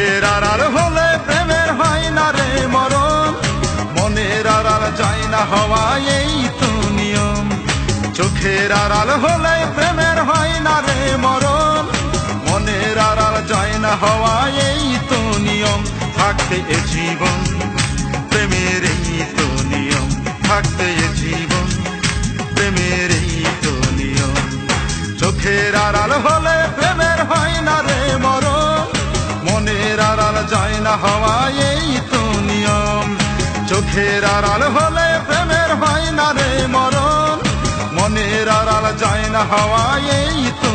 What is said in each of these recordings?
চোখের আড়াল হলে প্রেমের হয় না রে মরণ। মনের আড়াল যায় না হওয়া এই তো নিয়ম। চোখের আড়াল হলে প্রেমের হয় না রে মরণ। মনের আড়াল যায় না হওয়া এই তো নিয়ম। থাকতে এ জীবন, প্রেমের এই তো নিয়ম। থাকতে এ জীবন, প্রেমের এই তো নিয়ম। চোখের আড়াল হলে যায় না হওয়া এই তো নিয়ম। চোখের আড়াল হলে প্রেমের হয় না রে মরণ। মনের আড়াল যায় না হওয়া এই তো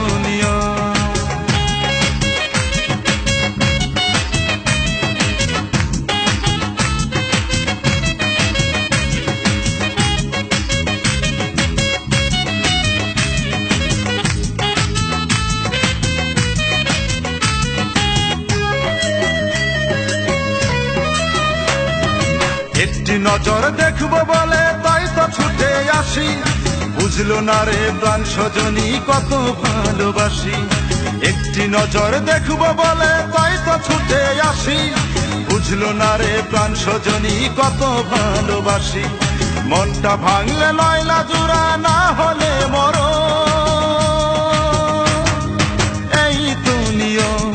নজর দেখব বলে তাই তো ছুটে আসি। বুঝলো না রে প্রাণ সজনী কত ভালোবাসি। একটি নজর দেখব বলে তাই তো ছুটে আসি। বুঝলো না রে প্রাণ সজনী কত ভালোবাসি। মনটা ভাঙলে নয়লা জুড়া না হলে মরো এই তো নিয়ম,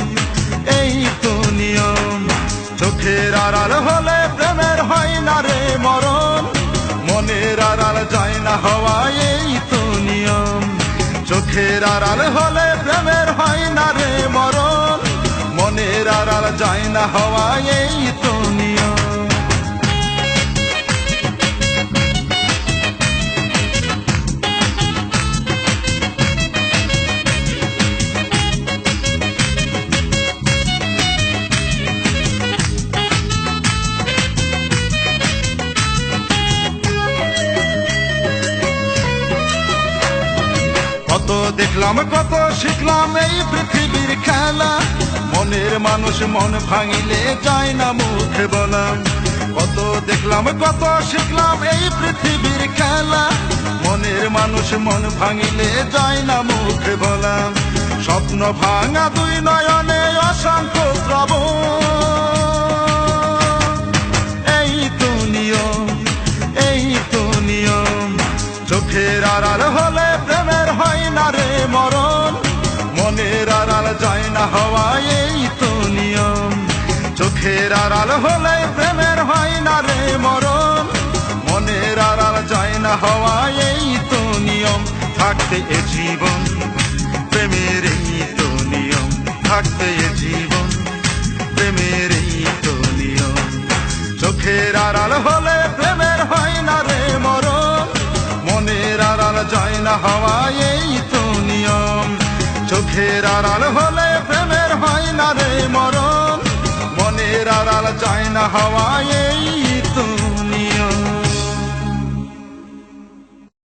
এই তো নিয়ম, চোখের আড়াল হলে চোখের আড়াল হলে প্রেমের হয় না রে মরণ। মনের আড়াল যায় না হওয়া এই দেখলাম কত শিখলাম এই পৃথিবীর খেলা। মনের মানুষ মন ভাঙিলে যায় না মুখে বলাম কত দেখলাম, কত শিখলাম এই পৃথিবীর খেলা। মনের মানুষ মন ভাঙিলে যায় না মুখে বলাম স্বপ্ন ভাঙা দুই নয়নে অসংখ্য দ্রব যায় না হওয়া এই তো নিয়ম। চোখের আড়াল হলে প্রেমের হয় না রে মরণ। মনের আড়াল যায় না হওয়া এই তো নিয়ম, থাকতে এ জীবন। প্রেমের এই তো নিয়ম, থাকতে এ জীবন। প্রেমের এই তো নিয়ম। চোখের আড়াল হলে প্রেমের হয় না রে মরণ। মনের আড়াল যায় না হওয়া এই তো চোখের আড়াল হলে প্রেমের হয় না রে মরণ। মনের আড়াল চায় না হওয়ায়